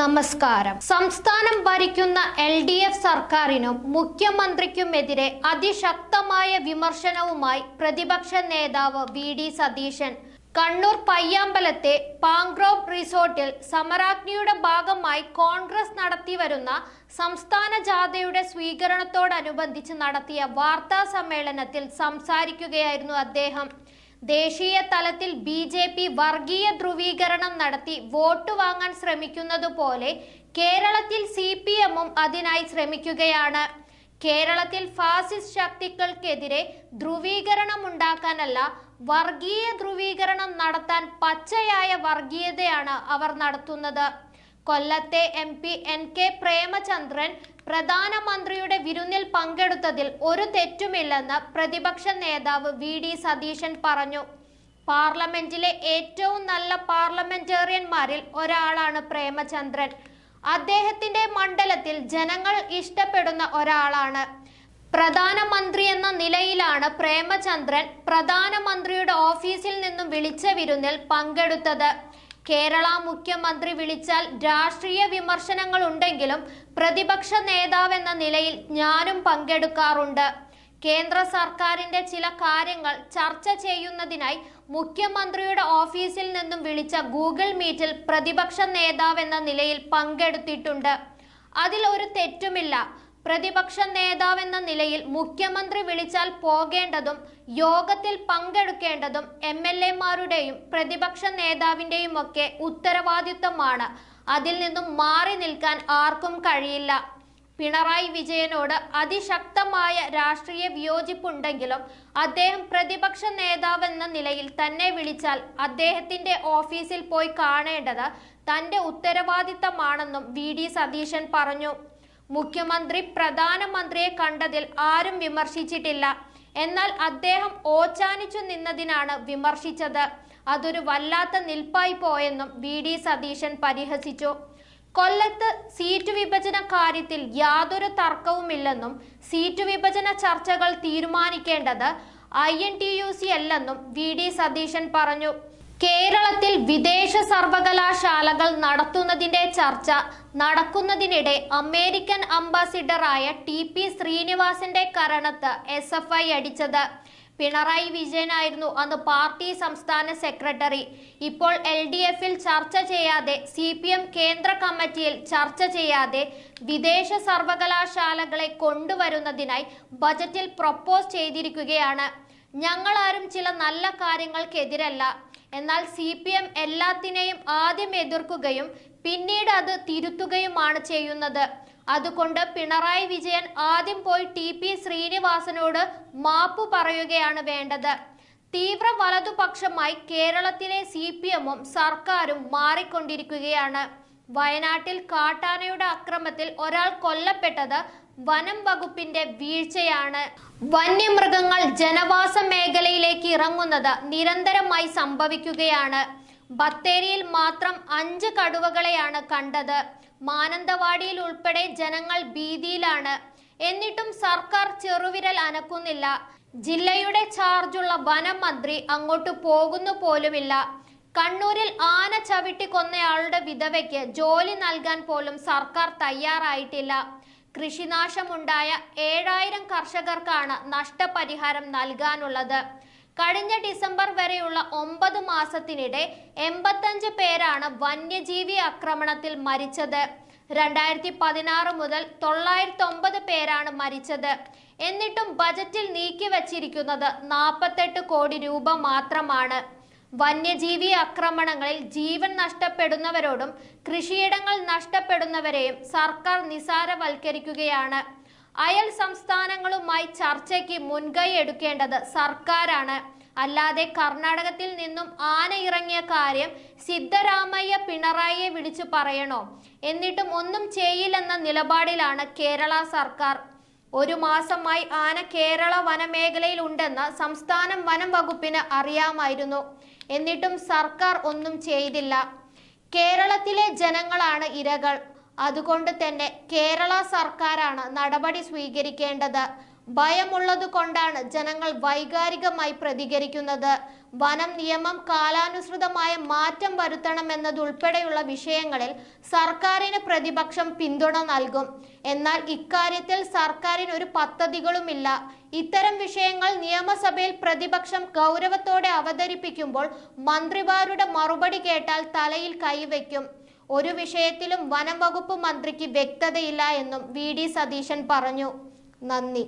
നമസ്കാരം. സംസ്ഥാനം ഭരിക്കുന്ന എൽ ഡി എഫ് സർക്കാരിനും മുഖ്യമന്ത്രിക്കുമെതിരെ അതിശക്തമായ വിമർശനവുമായി പ്രതിപക്ഷ നേതാവ് വി ഡി സതീശൻ. കണ്ണൂർ പയ്യാമ്പലത്തെ പാങ്ക്രോവ് റിസോർട്ടിൽ സമരാജ്ഞിയുടെ ഭാഗമായി കോൺഗ്രസ് നടത്തിവരുന്ന സംസ്ഥാന ജാഥയുടെ സ്വീകരണത്തോടനുബന്ധിച്ച് നടത്തിയ വാർത്താ സമ്മേളനത്തിൽ സംസാരിക്കുകയായിരുന്നു അദ്ദേഹം. ദേശീയ തലത്തിൽ ബി ജെ പി വർഗീയ ധ്രുവീകരണം നടത്തി വോട്ട് വാങ്ങാൻ ശ്രമിക്കുന്നതുപോലെ കേരളത്തിൽ സി പി എമ്മും അതിനായി ശ്രമിക്കുകയാണ്. കേരളത്തിൽ ഫാസിസ്റ്റ് ശക്തികൾക്കെതിരെ ധ്രുവീകരണം ഉണ്ടാക്കാനല്ല വർഗീയ ധ്രുവീകരണം നടത്താൻ പച്ചയായ വർഗീയതയാണ് അവർ നടത്തുന്നത്. കൊല്ലത്തെ M P N K Premachandran പ്രധാനമന്ത്രിയുടെ വിരുന്നിൽ പങ്കെടുത്തതിൽ ഒരു തെറ്റുമില്ലെന്ന് പ്രതിപക്ഷ നേതാവ് വി ഡി സതീശൻ പറഞ്ഞു. പാർലമെന്റിലെ ഏറ്റവും നല്ല പാർലമെന്റേറിയന്മാരിൽ ഒരാളാണ് പ്രേമചന്ദ്രൻ. അദ്ദേഹത്തിന്റെ മണ്ഡലത്തിൽ ജനങ്ങൾ ഇഷ്ടപ്പെടുന്ന ഒരാളാണ്. പ്രധാനമന്ത്രി എന്ന നിലയിലാണ് പ്രേമചന്ദ്രൻ പ്രധാനമന്ത്രിയുടെ ഓഫീസിൽ നിന്നും വിളിച്ച വിരുന്നിൽ പങ്കെടുത്തത്. കേരള മുഖ്യമന്ത്രി വിളിച്ചാൽ രാഷ്ട്രീയ വിമർശനങ്ങൾ ഉണ്ടെങ്കിലും പ്രതിപക്ഷ നേതാവെന്ന നിലയിൽ ഞാനും പങ്കെടുക്കാറുണ്ട്. കേന്ദ്ര സർക്കാരിന്റെ ചില കാര്യങ്ങൾ ചർച്ച ചെയ്യുന്നതിനായി മുഖ്യമന്ത്രിയുടെ ഓഫീസിൽ നിന്നും വിളിച്ച ഗൂഗിൾ മീറ്റിൽ പ്രതിപക്ഷ നേതാവെന്ന നിലയിൽ പങ്കെടുത്തിട്ടുണ്ട്. അതിൽ ഒരു തെറ്റുമില്ല. പ്രതിപക്ഷ നേതാവെന്ന നിലയിൽ മുഖ്യമന്ത്രി വിളിച്ചാൽ പോകേണ്ടതും യോഗത്തിൽ പങ്കെടുക്കേണ്ടതും എം എൽ എമാരുടെയും പ്രതിപക്ഷ നേതാവിന്റെയും ഒക്കെ ഉത്തരവാദിത്വമാണ്. അതിൽ നിന്നും മാറി നിൽക്കാൻ ആർക്കും കഴിയില്ല. പിണറായി വിജയനോട് അതിശക്തമായ രാഷ്ട്രീയ വിയോജിപ്പുണ്ടെങ്കിലും അദ്ദേഹം പ്രതിപക്ഷ നേതാവെന്ന നിലയിൽ തന്നെ വിളിച്ചാൽ അദ്ദേഹത്തിന്റെ ഓഫീസിൽ പോയി കാണേണ്ടത് തന്റെ ഉത്തരവാദിത്തമാണെന്നും വി ഡി സതീശൻ പറഞ്ഞു. മുഖ്യമന്ത്രി പ്രധാനമന്ത്രിയെ കണ്ടതിൽ ആരും വിമർശിച്ചിട്ടില്ല. എന്നാൽ അദ്ദേഹം ഓച്ചാനിച്ചു നിന്നതിനാണ് വിമർശിച്ചത്. അതൊരു വല്ലാത്ത നിൽപ്പായി പോയെന്നും വി. ഡി. സതീശൻ പരിഹസിച്ചു. കൊല്ലത്ത് സീറ്റ് വിഭജന കാര്യത്തിൽ യാതൊരു തർക്കവുമില്ലെന്നും സീറ്റ് വിഭജന ചർച്ചകൾ തീരുമാനിക്കേണ്ടത് I. N. T. U. C. അല്ലെന്നും വി. ഡി. സതീശൻ പറഞ്ഞു. കേരളത്തിൽ വിദേശ സർവകലാശാലകൾ നടത്തുന്നതിന്റെ ചർച്ച നടക്കുന്നതിനിടെ അമേരിക്കൻ അംബാസിഡറായ ടി പി ശ്രീനിവാസന്റെ കരണത്ത് എസ് എഫ് ഐ അടിച്ചത്. പിണറായി വിജയനായിരുന്നു അന്ന് പാർട്ടി സംസ്ഥാന സെക്രട്ടറി. ഇപ്പോൾ എൽ ഡി എഫിൽ ചർച്ച ചെയ്യാതെ സി പി എം കേന്ദ്ര കമ്മിറ്റിയിൽ ചർച്ച ചെയ്യാതെ വിദേശ സർവകലാശാലകളെ കൊണ്ടുവരുന്നതിനായി ബജറ്റിൽ പ്രപ്പോസ് ചെയ്തിരിക്കുകയാണ്. ഞങ്ങളാരും ചില നല്ല കാര്യങ്ങൾക്കെതിരല്ല. എന്നാൽ സി പി എം എല്ലാത്തിനെയും ആദ്യം എതിർക്കുകയും പിന്നീട് അത് തിരുത്തുകയുമാണ് ചെയ്യുന്നത്. അതുകൊണ്ട് പിണറായി വിജയൻ ആദ്യം പോയി ടി പി ശ്രീനിവാസനോട് മാപ്പ് പറയുകയാണ് വേണ്ടത്. തീവ്ര വലതുപക്ഷമായി കേരളത്തിലെ സി പി എമ്മും സർക്കാരും മാറിക്കൊണ്ടിരിക്കുകയാണ്. വയനാട്ടിൽ കാട്ടാനയുടെ അക്രമത്തിൽ ഒരാൾ കൊല്ലപ്പെട്ടത് വനം വകുപ്പിന്റെ വീഴ്ചയാണ് വന്യമൃഗങ്ങൾ ജനവാസ മേഖലയിലേക്ക് ഇറങ്ങുന്നത് നിരന്തരമായി സംഭവിക്കുകയാണ്. ബത്തേരിയിൽ മാത്രം അഞ്ച് കടുവകളെയാണ് കണ്ടത്. മാനന്തവാടിയിൽ ഉൾപ്പെടെ ജനങ്ങൾ ഭീതിയിലാണ്. എന്നിട്ടും സർക്കാർ ചെറുവിരൽ അനക്കുന്നില്ല. ജില്ലയുടെ ചാർജുള്ള വനം മന്ത്രി അങ്ങോട്ട് പോകുന്നു പോലുമില്ല. കണ്ണൂരിൽ ആന ചവിട്ടി കൊന്നയാളുടെ വിധവയ്ക്ക് ജോലി നൽകാൻ പോലും സർക്കാർ തയ്യാറായിട്ടില്ല. കൃഷിനാശമുണ്ടായ ഏഴായിരം കർഷകർക്കാണ് നഷ്ടപരിഹാരം നൽകാനുള്ളത്. കഴിഞ്ഞ ഡിസംബർ വരെയുള്ള ഒമ്പത് മാസത്തിനിടെ എൺപത്തഞ്ച് പേരാണ് വന്യജീവി ആക്രമണത്തിൽ മരിച്ചത്. രണ്ടായിരത്തി പതിനാറ് മുതൽ തൊള്ളായിരത്തി ഒമ്പത് പേരാണ് മരിച്ചത്. എന്നിട്ടും ബജറ്റിൽ നീക്കിവച്ചിരിക്കുന്നത് നാൽപ്പത്തെട്ട് കോടി രൂപ മാത്രമാണ്. വന്യജീവി ആക്രമണങ്ങളിൽ ജീവൻ നഷ്ടപ്പെടുന്നവരോടും കൃഷിയിടങ്ങൾ നഷ്ടപ്പെടുന്നവരെയും സർക്കാർ നിസാരവൽക്കരിക്കുകയാണ്. അയൽ സംസ്ഥാനങ്ങളുമായി ചർച്ചയ്ക്ക് മുൻകൈ എടുക്കേണ്ടത് സർക്കാരാണ്. അല്ലാതെ കർണാടകത്തിൽ നിന്നും ആന ഇറങ്ങിയ കാര്യം സിദ്ധരാമയ്യ പിണറായിയെ വിളിച്ചു പറയണോ? എന്നിട്ടും ഒന്നും ചെയ്യില്ലെന്ന നിലപാടിലാണ് കേരള സർക്കാർ. ഒരു മാസമായി ആന കേരള വനമേഖലയിൽ ഉണ്ടെന്ന് സംസ്ഥാനം വനം വകുപ്പിന് അറിയാമായിരുന്നു. എന്നിട്ടും സർക്കാർ ഒന്നും ചെയ്തില്ല. കേരളത്തിലെ ജനങ്ങളാണ് ഇരകൾ. അതുകൊണ്ട് തന്നെ കേരള സർക്കാരാണ് നടപടി സ്വീകരിക്കേണ്ടത്. ഭയമുള്ളതുകൊണ്ടാണ് ജനങ്ങൾ വൈകാരികമായി പ്രതികരിക്കുന്നത്. വനം നിയമം കാലാനുസൃതമായ മാറ്റം വരുത്തണമെന്നതുൾപ്പെടെയുള്ള വിഷയങ്ങളിൽ സർക്കാരിന് പ്രതിപക്ഷം പിന്തുണ നൽകും. എന്നാൽ ഇക്കാര്യത്തിൽ സർക്കാരിന് ഒരു പദ്ധതികളുമില്ല. ഇത്തരം വിഷയങ്ങൾ നിയമസഭയിൽ പ്രതിപക്ഷം ഗൗരവത്തോടെ അവതരിപ്പിക്കുമ്പോൾ മന്ത്രിമാരുടെ മറുപടി കേട്ടാൽ തലയിൽ കൈവയ്ക്കും. ഒരു വിഷയത്തിലും വനം വകുപ്പ് മന്ത്രിക്ക് വ്യക്തതയില്ല എന്നും വി. ഡി. സതീശൻ പറഞ്ഞു. നന്ദി.